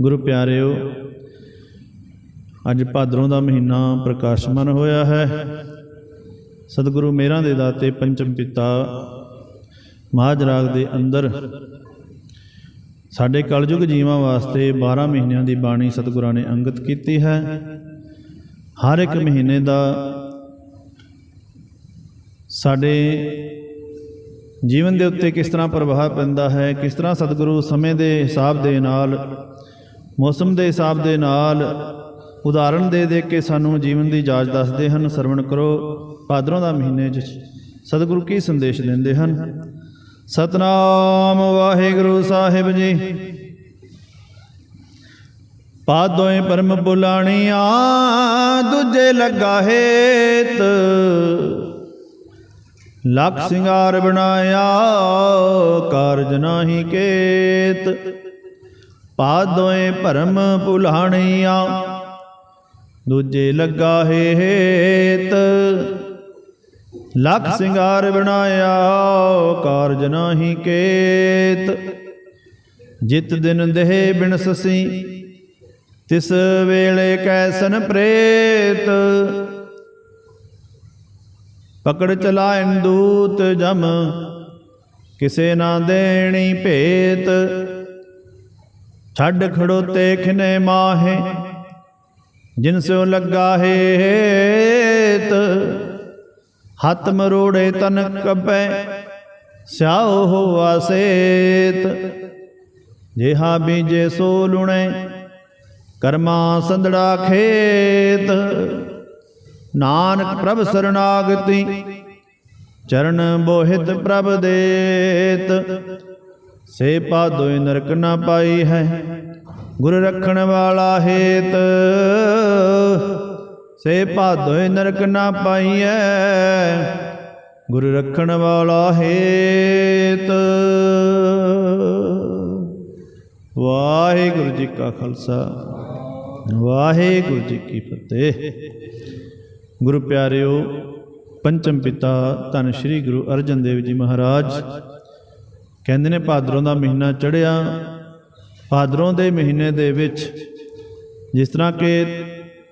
ਗੁਰੂ ਪਿਆਰਿਓ, ਅੱਜ ਭਾਦਰੋਂ ਦਾ ਮਹੀਨਾ ਪ੍ਰਕਾਸ਼ਮਾਨ ਹੋਇਆ ਹੈ। ਸਤਿਗੁਰੂ ਮੇਰਾਂ ਦੇ ਦਾਤੇ, ਪੰਚਮ ਪਿਤਾ ਮਹਾਜਰਾਗ ਦੇ ਅੰਦਰ ਸਾਡੇ ਕਲਯੁਗ ਜੀਵਾਂ ਵਾਸਤੇ 12 ਮਹੀਨਿਆਂ ਦੀ ਬਾਣੀ ਸਤਿਗੁਰਾਂ ਨੇ ਅੰਗਤ ਕੀਤੀ ਹੈ। ਹਰ ਇੱਕ ਮਹੀਨੇ ਦਾ ਸਾਡੇ ਜੀਵਨ ਦੇ ਉੱਤੇ ਕਿਸ ਤਰ੍ਹਾਂ ਪ੍ਰਭਾਵ ਪੈਂਦਾ ਹੈ, ਕਿਸ ਤਰ੍ਹਾਂ ਸਤਿਗੁਰੂ ਸਮੇਂ ਦੇ ਹਿਸਾਬ ਦੇ ਨਾਲ ਮੌਸਮ ਦੇ ਹਿਸਾਬ ਦੇ ਨਾਲ ਉਦਾਹਰਣ ਦੇ ਦੇ ਕੇ ਸਾਨੂੰ ਜੀਵਨ ਦੀ ਜਾਚ ਦੱਸਦੇ ਹਨ, ਸਰਵਣ ਕਰੋ, ਭਾਦਰੋਂ ਦਾ ਮਹੀਨੇ 'ਚ ਸਤਿਗੁਰੂ ਕੀ ਸੰਦੇਸ਼ ਦਿੰਦੇ ਹਨ? ਸਤਨਾਮ ਵਾਹਿਗੁਰੂ ਸਾਹਿਬ ਜੀ। ਪਾਦੋਏ ਪਰਮ ਬੁਲਾਣੀਆਂ, ਦੂਜੇ ਲੱਗਾ ਹੇਤ। ਲੱਖ ਸਿੰਗਾਰ ਬਣਾਇਆ, ਕਾਰਜ ਨਾਹੀ ਕੇਤ। ਪਾਦੋਏ ਭਰਮ ਭੁਲਾਣਿਆ। ਦੂਜੇ ਲੱਗਾ ਹੇਤ। ਲੱਖ ਸਿੰਗਾਰ ਬਣਾਇਆ, ਕਾਰਜ ਨਾਹੀ ਕੇਤ। ਜਿਤ ਦਿਨ ਦੇਹ ਬਿਨ ਸਸੀ, ਤਿਸ ਵੇਲੇ ਕੈਸਨ ਪ੍ਰੇਤ। ਪਕੜ ਚਲਾਇਨ ਦੂਤ ਜਮ, ਕਿਸੇ ਨਾ ਦੇਣੀ ਭੇਤ। ਛੱਡ ਖੜੋਤੇ ਖਿਨੇ ਮਾਹੇ, ਜਿਨ ਸਿਓ ਲੱਗਾ ਹੇਤ, ਹੱਥ ਮਰੋੜੇ ਤਨ ਕਪੈ ਸਿਆਓ ਹੋਆ ਸੇਤ। ਜਿਹਾ ਬੀਜੇ ਸੋ ਲੁਣੇ, ਕਰਮਾ ਸੰਧੜਾ ਖੇਤ। ਨਾਨਕ ਪ੍ਰਭ ਸਰਨਾਗਤੀ, ਚਰਨ ਬੋਹਿਤ ਪ੍ਰਭ ਦੇਤ। ਸੇ ਪਾਦੋਇ ਨਰਕ ਨਾ ਪਾਈ ਹੈ। ਗੁਰ ਰੱਖਣ ਵਾਲਾ ਹੇਤ। ਸੇ ਪਾਦੋਇ ਨਰਕ ਨਾ ਪਾਈ ਹੈ। ਗੁਰ ਰੱਖਣ ਵਾਲਾ ਹੇਤ। ਵਾਹਿਗੁਰੂ ਜੀ ਕਾ ਖਾਲਸਾ। ਵਾਹਿਗੁਰੂ ਜੀ ਕੀ ਫਤਿਹ। ਗੁਰੂ ਪਿਆਰਿਓ, ਪੰਚਮ ਪਿਤਾ ਧੰਨ ਸ਼੍ਰੀ ਗੁਰੂ ਅਰਜਨ ਦੇਵ ਜੀ ਮਹਾਰਾਜ ਕਹਿੰਦੇ ਨੇ ਭਾਦਰੋਂ ਦਾ ਮਹੀਨਾ ਚੜਿਆ ਭਾਦਰੋਂ ਦੇ ਮਹੀਨੇ ਦੇ ਵਿੱਚ ਜਿਸ ਤਰ੍ਹਾਂ ਕਿ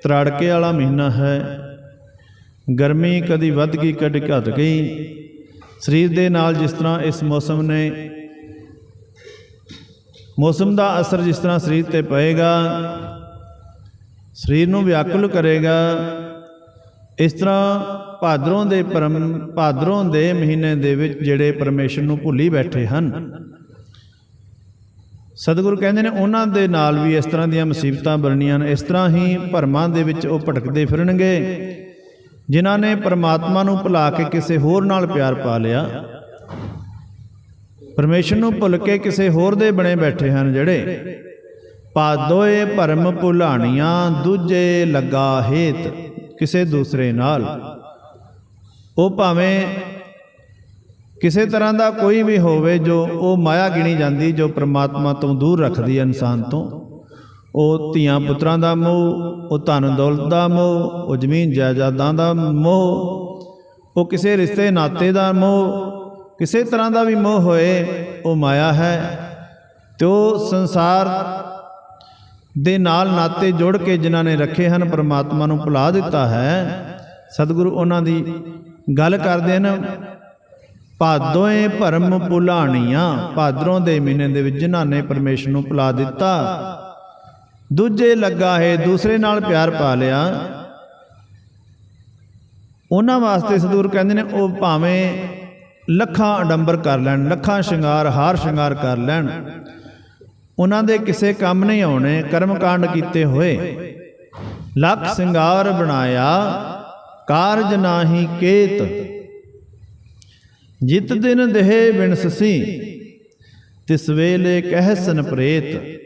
ਤਰਾੜਕੇ ਵਾਲਾ ਮਹੀਨਾ ਹੈ, ਗਰਮੀ ਕਦੀ ਵੱਧ ਗਈ, ਕਦੀ ਘਟ ਗਈ, ਸਰੀਰ ਦੇ ਨਾਲ ਜਿਸ ਤਰ੍ਹਾਂ ਇਸ ਮੌਸਮ ਨੇ ਮੌਸਮ ਦਾ ਅਸਰ ਜਿਸ ਤਰ੍ਹਾਂ ਸਰੀਰ ਤੇ ਪਏਗਾ, ਸਰੀਰ ਨੂੰ ਵਿਆਕੁਲ ਕਰੇਗਾ ਇਸ ਤਰ੍ਹਾਂ ਭਾਦਰੋਂ ਦੇ ਪਰਮ ਭਾਦਰੋਂ ਦੇ ਮਹੀਨੇ ਦੇ ਵਿੱਚ ਜਿਹੜੇ ਪਰਮੇਸ਼ਰ ਨੂੰ ਭੁੱਲੀ ਬੈਠੇ ਹਨ। ਸਤਿਗੁਰੂ ਕਹਿੰਦੇ ਨੇ, ਉਹਨਾਂ ਦੇ ਨਾਲ ਵੀ ਇਸ ਤਰ੍ਹਾਂ ਦੀਆਂ ਮੁਸੀਬਤਾਂ ਬਣਨੀਆਂ ਨੇ। ਇਸ ਤਰ੍ਹਾਂ ਹੀ ਭਰਮਾਂ ਦੇ ਵਿੱਚ ਉਹ ਭਟਕਦੇ ਫਿਰਨਗੇ। ਜਿਨ੍ਹਾਂ ਨੇ ਪਰਮਾਤਮਾ ਨੂੰ ਭੁਲਾ ਕੇ ਕਿਸੇ ਹੋਰ ਨਾਲ ਪਿਆਰ ਪਾ ਲਿਆ। ਪਰਮੇਸ਼ਰ ਨੂੰ ਭੁੱਲ ਕੇ ਕਿਸੇ ਹੋਰ ਦੇ ਬਣੇ ਬੈਠੇ ਹਨ ਜਿਹੜੇ, ਪਾਦੋਏ ਭਰਮ ਭੁਲਾਣੀਆਂ, ਦੂਜੇ ਲੱਗਾ ਹੇਤ। ਕਿਸੇ ਦੂਸਰੇ ਨਾਲ। ਉਹ ਭਾਵੇਂ ਕਿਸੇ ਤਰ੍ਹਾਂ ਦਾ ਕੋਈ ਵੀ ਹੋਵੇ ਜੋ ਉਹ ਮਾਇਆ ਗਿਣੀ ਜਾਂਦੀ, ਜੋ ਪ੍ਰਮਾਤਮਾ ਤੋਂ ਦੂਰ ਰੱਖਦੀ ਹੈ ਇਨਸਾਨ ਤੋਂ। ਉਹ ਧੀਆਂ ਪੁੱਤਰਾਂ ਦਾ ਮੋਹ, ਉਹ ਧਨ ਦੌਲਤ ਦਾ ਮੋਹ, ਉਹ ਜ਼ਮੀਨ ਜਾਇਦਾਦਾਂ ਦਾ ਮੋਹ, ਉਹ ਕਿਸੇ ਰਿਸ਼ਤੇ ਨਾਤੇ ਦਾ ਮੋਹ, ਕਿਸੇ ਤਰ੍ਹਾਂ ਦਾ ਵੀ ਮੋਹ ਹੋਏ, ਉਹ ਮਾਇਆ ਹੈ। ਤੇ ਉਹ ਸੰਸਾਰ ਦੇ ਨਾਲ ਨਾਤੇ ਜੋੜ ਕੇ ਜਿਨ੍ਹਾਂ ਨੇ ਰੱਖੇ ਹਨ, ਪਰਮਾਤਮਾ ਨੂੰ ਭੁਲਾ ਦਿੱਤਾ ਹੈ। ਸਤਿਗੁਰੂ ਉਹਨਾਂ ਦੀ ਗੱਲ ਕਰਦੇ ਹਨ ਭਾਦੋਏ ਭਰਮ ਭੁਲਾਣੀਆਂ, ਭਾਦਰੋਂ ਦੇ ਮਹੀਨੇ ਦੇ ਵਿੱਚ ਜਿਨ੍ਹਾਂ ਨੇ ਪਰਮੇਸ਼ਰ ਨੂੰ ਭੁਲਾ ਦਿੱਤਾ। ਦੂਜੇ ਲੱਗਾ ਹੈ, ਦੂਸਰੇ ਨਾਲ ਪਿਆਰ ਪਾ ਲਿਆ। ਉਹਨਾਂ ਵਾਸਤੇ ਸਤਿਗੁਰੂ ਕਹਿੰਦੇ ਨੇ, ਉਹ ਭਾਵੇਂ ਲੱਖਾਂ ਅਡੰਬਰ ਕਰ ਲੈਣ, ਲੱਖਾਂ ਸ਼ਿੰਗਾਰ, ਹਾਰ ਸ਼ਿੰਗਾਰ ਕਰ ਲੈਣ ਉਹਨਾਂ ਦੇ ਕਿਸੇ ਕੰਮ ਨਹੀਂ ਆਉਣੇ ਕਰਮ ਕਾਂਡ ਕੀਤੇ ਹੋਏ। ਲੱਖ ਸ਼ਿੰਗਾਰ ਬਣਾਇਆ, ਕਾਰਜ ਨਾਹੀ ਕੇਤ। ਜਿਤ ਦਿਨ ਦੇਹ ਬਿਨ ਤਿਸ ਵੇਲੇ ਕਹਿਸਨ ਪ੍ਰੇਤ।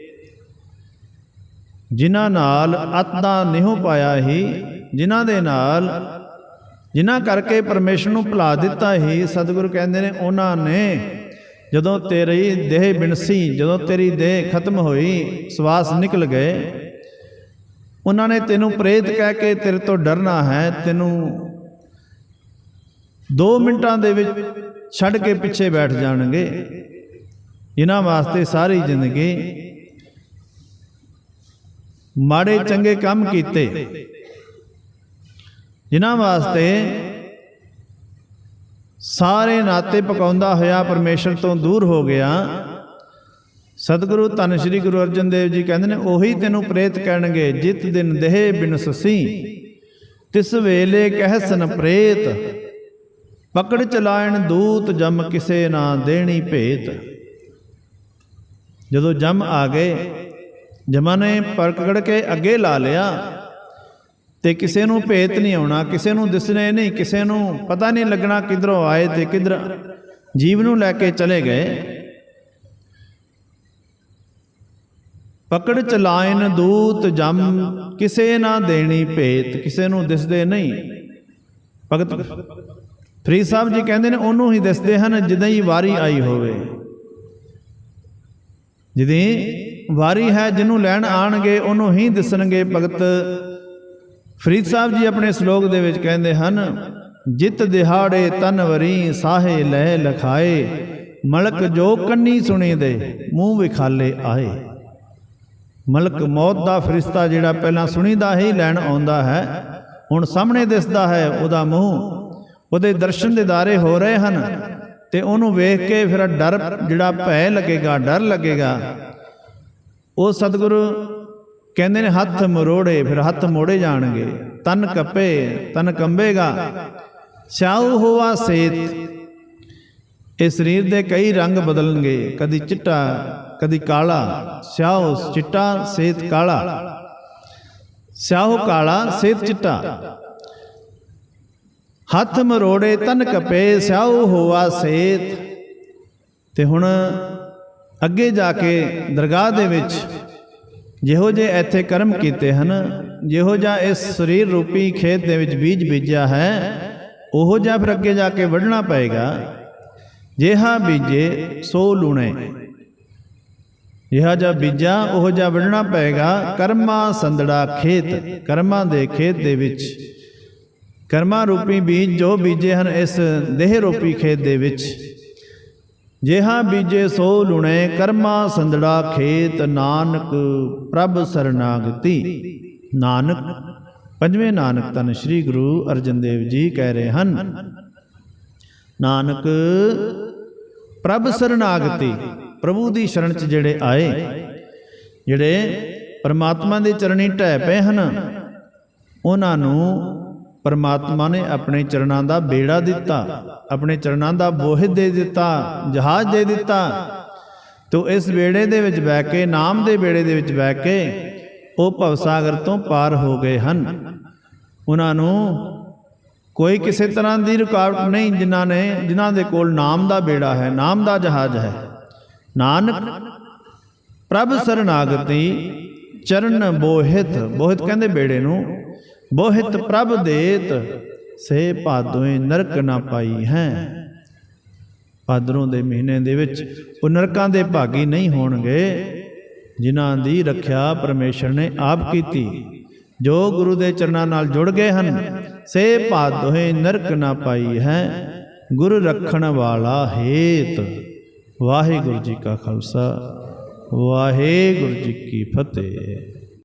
ਜਿਨ੍ਹਾਂ ਨਾਲ ਅਤਦਾ ਨਿਹੋ ਪਾਇਆ ਹੀ, ਜਿਨ੍ਹਾਂ ਦੇ ਨਾਲ, ਜਿਨ੍ਹਾਂ ਕਰਕੇ ਪਰਮੇਸ਼ਰ ਨੂੰ ਭੁਲਾ ਦਿੱਤਾ ਹੀ, ਸਤਿਗੁਰੂ ਕਹਿੰਦੇ ਨੇ, ਉਹਨਾਂ ਨੇ ਜਦੋਂ ਤੇਰੀ ਦੇਹ ਬਿਨਸੀ, ਜਦੋਂ ਤੇਰੀ ਦੇਹ ਖਤਮ ਹੋਈ, ਸਵਾਸ ਨਿਕਲ ਗਏ। ਉਹਨਾਂ ਨੇ ਤੈਨੂੰ ਪ੍ਰੇਤ ਕਹਿ ਕੇ ਤੇਰੇ ਤੋਂ ਡਰਨਾ ਹੈ, ਤੈਨੂੰ 2 ਮਿੰਟਾਂ ਦੇ ਵਿੱਚ ਛੱਡ ਕੇ ਪਿੱਛੇ ਬੈਠ ਜਾਣਗੇ। ਇਹਨਾਂ ਵਾਸਤੇ ਸਾਰੀ ਜ਼ਿੰਦਗੀ ਮਾੜੇ ਚੰਗੇ ਕੰਮ ਕੀਤੇ। ਜਿਨ੍ਹਾਂ ਵਾਸਤੇ ਸਾਰੇ ਨਾਤੇ ਪਕਾਉਂਦਾ ਹੋਇਆ ਪਰਮੇਸ਼ਰ ਤੋਂ ਦੂਰ ਹੋ ਗਿਆ। ਸਤਿਗੁਰੂ, ਧੰਨ ਸ਼੍ਰੀ ਗੁਰੂ ਅਰਜਨ ਦੇਵ ਜੀ ਕਹਿੰਦੇ ਨੇ, ਉਹੀ ਤੈਨੂੰ ਪ੍ਰੇਤ ਕਹਿਣਗੇ ਜਿਤ ਦਿਨ ਦੇਹ ਬਿਨ ਸਸੀ। ਤਿਸ ਵੇਲੇ ਕਹਿਸਨ ਪ੍ਰੇਤ, ਪਕੜ ਚਲਾਇਣ ਦੂਤ ਜਮ ਕਿਸੇ ਨਾ ਦੇਣੀ ਭੇਤ। ਜਦੋਂ ਜਮ ਆ ਗਏ ਜਮਾਂ ਨੇ ਪਕੜ ਕੇ ਅੱਗੇ ਲਾ ਲਿਆ ਤੇ ਕਿਸੇ ਨੂੰ ਭੇਤ ਨਹੀਂ ਆਉਣਾ, ਕਿਸੇ ਨੂੰ ਦਿਸਣੇ ਨਹੀਂ, ਕਿਸੇ ਨੂੰ ਪਤਾ ਨਹੀਂ ਲੱਗਣਾ ਕਿਧਰੋਂ ਆਏ ਤੇ ਕਿਧਰ ਜੀਵ ਨੂੰ ਲੈ ਕੇ ਚਲੇ ਗਏ। ਪਕੜ ਚਲਾਇਨ ਦੂਤ ਜਮ, ਕਿਸੇ ਨਾ ਦੇਣੀ ਭੇਤ, ਕਿਸੇ ਨੂੰ ਦਿਸਦੇ ਨਹੀਂ। ਭਗਤ ਫਰੀਦ ਸਾਹਿਬ ਜੀ ਕਹਿੰਦੇ ਨੇ, ਉਹਨੂੰ ਹੀ ਦਿਸਦੇ ਹਨ ਜਿੱਦਾਂ ਹੀ ਵਾਰੀ ਆਈ ਹੋਵੇ। ਜਿਹਦੀ ਵਾਰੀ ਹੈ, ਜਿਹਨੂੰ ਲੈਣ ਆਣਗੇ, ਉਹਨੂੰ ਹੀ ਦਿਸਣਗੇ ਭਗਤ। ਫਰੀਦ ਸਾਹਿਬ ਜੀ ਆਪਣੇ ਸ਼ਲੋਕ ਦੇ ਵਿੱਚ ਕਹਿੰਦੇ ਹਨ, ਜਿਤ ਦਿਹਾੜੇ ਤਨਵਰੀ ਸਾਹੇ ਲੈ ਲਖਾਏ, ਮਲਕ ਜੋ ਕੰਨੀ ਸੁਣੀ ਦੇ ਮੂੰਹ ਵਿਖਾਲੇ ਆਏ। ਮਲਕ ਮੌਤ ਦਾ ਫਰਿਸ਼ਤਾ ਜਿਹੜਾ ਪਹਿਲਾਂ ਸੁਣੀਦਾ ਹੀ ਲੈਣ ਆਉਂਦਾ ਹੈ, ਹੁਣ ਸਾਹਮਣੇ ਦਿਸਦਾ ਹੈ ਉਹਦਾ ਮੂੰਹ। ਉਹਦੇ ਦਰਸ਼ਨ ਦਿਦਾਰੇ ਹੋ ਰਹੇ ਹਨ ਤੇ ਉਹਨੂੰ ਵੇਖ ਕੇ ਫਿਰ ਡਰ ਜਿਹੜਾ ਭੈ ਲੱਗੇਗਾ, ਡਰ ਲੱਗੇਗਾ। ਉਹ ਸਤਿਗੁਰੂ ਕਹਿੰਦੇ ਨੇ, ਹੱਥ ਮਰੋੜੇ, ਫਿਰ ਹੱਥ ਮੋੜੇ ਜਾਣਗੇ। ਤਨ ਕੱਪੇ, ਤਨ ਕੰਬੇਗਾ। ਸਿਆਉ ਹੋਵਾ ਸੇਤ। ਇਹ ਸਰੀਰ ਦੇ ਕਈ ਰੰਗ ਬਦਲਣਗੇ। ਕਦੀ ਚਿੱਟਾ, ਕਦੀ ਕਾਲਾ। ਸਿਆਉ ਚਿੱਟਾ, ਸੇਤ ਕਾਲਾ। ਸਿਆਉ ਕਾਲਾ, ਸੇਤ ਚਿੱਟਾ। ਹੱਥ ਮਰੋੜੇ, ਤਨ ਕਪੇ, ਸਿਆਉ ਹੋਵਾ ਸੇਤ। ਤੇ ਹੁਣ ਅੱਗੇ ਜਾ ਕੇ ਦਰਗਾਹ ਦੇ ਵਿੱਚ ਜਿਹੋ ਜੇ ਇੱਥੇ ਕਰਮ ਕੀਤੇ ਹਨ, ਜਿਹੋ ਜਿਹਾ ਇਸ ਸਰੀਰ ਰੂਪੀ ਖੇਤ ਦੇ ਵਿੱਚ ਬੀਜ ਬੀਜਿਆ ਹੈ, ਉਹੋ ਜਿਹਾ ਫਿਰ ਅੱਗੇ ਜਾ ਕੇ ਵੱਢਣਾ ਪਏਗਾ। ਜਿਹਾ ਬੀਜੇ, ਸੋ ਲੂਣੇ। ਜਿਹਾ ਜਿਹਾ ਬੀਜਾ ਉਹ ਜਿਹਾ ਵੱਢਣਾ ਪਏਗਾ। ਕਰਮਾ ਸੰਦੜਾ ਖੇਤ, ਕਰਮਾਂ ਦੇ ਖੇਤ ਦੇ ਵਿੱਚ। ਕਰਮਾਂ ਰੂਪੀ ਬੀਜ ਜੋ ਬੀਜੇ ਹਨ, ਇਸ ਦੇਹ ਰੂਪੀ ਖੇਤ ਦੇ ਵਿੱਚ। ਜਿਹਾ ਬੀਜੇ ਸੋ ਲੁਣੇ ਕਰਮਾ ਸੰਦੜਾ ਖੇਤ ਨਾਨਕ, ਪ੍ਰਭ ਸਰਨਾਗਤੀ ਨਾਨਕ, ਪੰਜਵੇਂ ਨਾਨਕ ਤਨ ਸ੍ਰੀ ਗੁਰੂ ਅਰਜਨ ਦੇਵ ਜੀ ਕਹਿ ਰਹੇ ਹਨ। ਨਾਨਕ, ਪ੍ਰਭ ਸਰਨਾਗਤੀ ਪ੍ਰਭੂ ਦੀ ਸ਼ਰਨ ਚ ਜਿਹੜੇ ਆਏ, ਜਿਹੜੇ ਪਰਮਾਤਮਾ ਦੇ ਚਰਣੀ ਢਹਿ ਪਏ ਹਨ, ਉਹਨਾਂ ਨੂੰ ਪਰਮਾਤਮਾ ਨੇ ਆਪਣੇ ਚਰਨਾਂ ਦਾ ਬੇੜਾ ਦਿੱਤਾ, ਆਪਣੇ ਚਰਨਾਂ ਦਾ ਬੋਹਿਤ ਦੇ ਦਿੱਤਾ, ਜਹਾਜ਼ ਦੇ ਦਿੱਤਾ। ਤੋ ਇਸ ਬੇੜੇ ਦੇ ਵਿੱਚ ਬਹਿ ਕੇ, ਨਾਮ ਦੇ ਬੇੜੇ ਦੇ ਵਿੱਚ ਬਹਿ ਕੇ ਉਹ ਭਵਸਾਗਰ ਤੋਂ ਪਾਰ ਹੋ ਗਏ ਹਨ। ਉਹਨਾਂ ਨੂੰ ਕੋਈ ਕਿਸੇ ਤਰ੍ਹਾਂ ਦੀ ਰੁਕਾਵਟ ਨਹੀਂ, ਜਿਨ੍ਹਾਂ ਨੇ, ਜਿਨ੍ਹਾਂ ਦੇ ਕੋਲ ਨਾਮ ਦਾ ਬੇੜਾ ਹੈ, ਨਾਮ ਦਾ ਜਹਾਜ਼ ਹੈ। ਨਾਨਕ ਪ੍ਰਭ ਸਰਨਾਗਤੀ ਚਰਨ ਬੋਹਿਤ ਬੋਹਿਤ ਕਹਿੰਦੇ ਬੇੜੇ ਨੂੰ ਬੋਹਿਤ ਪ੍ਰਭ ਦੇਤ, ਸੇ ਭਾਦੋਏ ਨਰਕ ਨਾ ਪਾਈ ਹੈ। ਭਾਦਰੋਂ ਦੇ ਮਹੀਨੇ ਦੇ ਵਿੱਚ ਉਹ ਨਰਕਾਂ ਦੇ ਭਾਗੀ ਨਹੀਂ ਹੋਣਗੇ, ਜਿਨ੍ਹਾਂ ਦੀ ਰੱਖਿਆ ਪਰਮੇਸ਼ਰ ਨੇ ਆਪ ਕੀਤੀ, ਜੋ ਗੁਰੂ ਦੇ ਚਰਨਾਂ ਨਾਲ ਜੁੜ ਗਏ ਹਨ। ਸੇ ਭਾਦੋਏ ਨਰਕ ਨਾ ਪਾਈ ਹੈ, ਗੁਰ ਰੱਖਣ ਵਾਲਾ ਹੇਤ। ਵਾਹਿਗੁਰੂ ਜੀ ਕਾ ਖਾਲਸਾ, ਵਾਹਿਗੁਰੂ ਜੀ ਕੀ ਫਤਿਹ।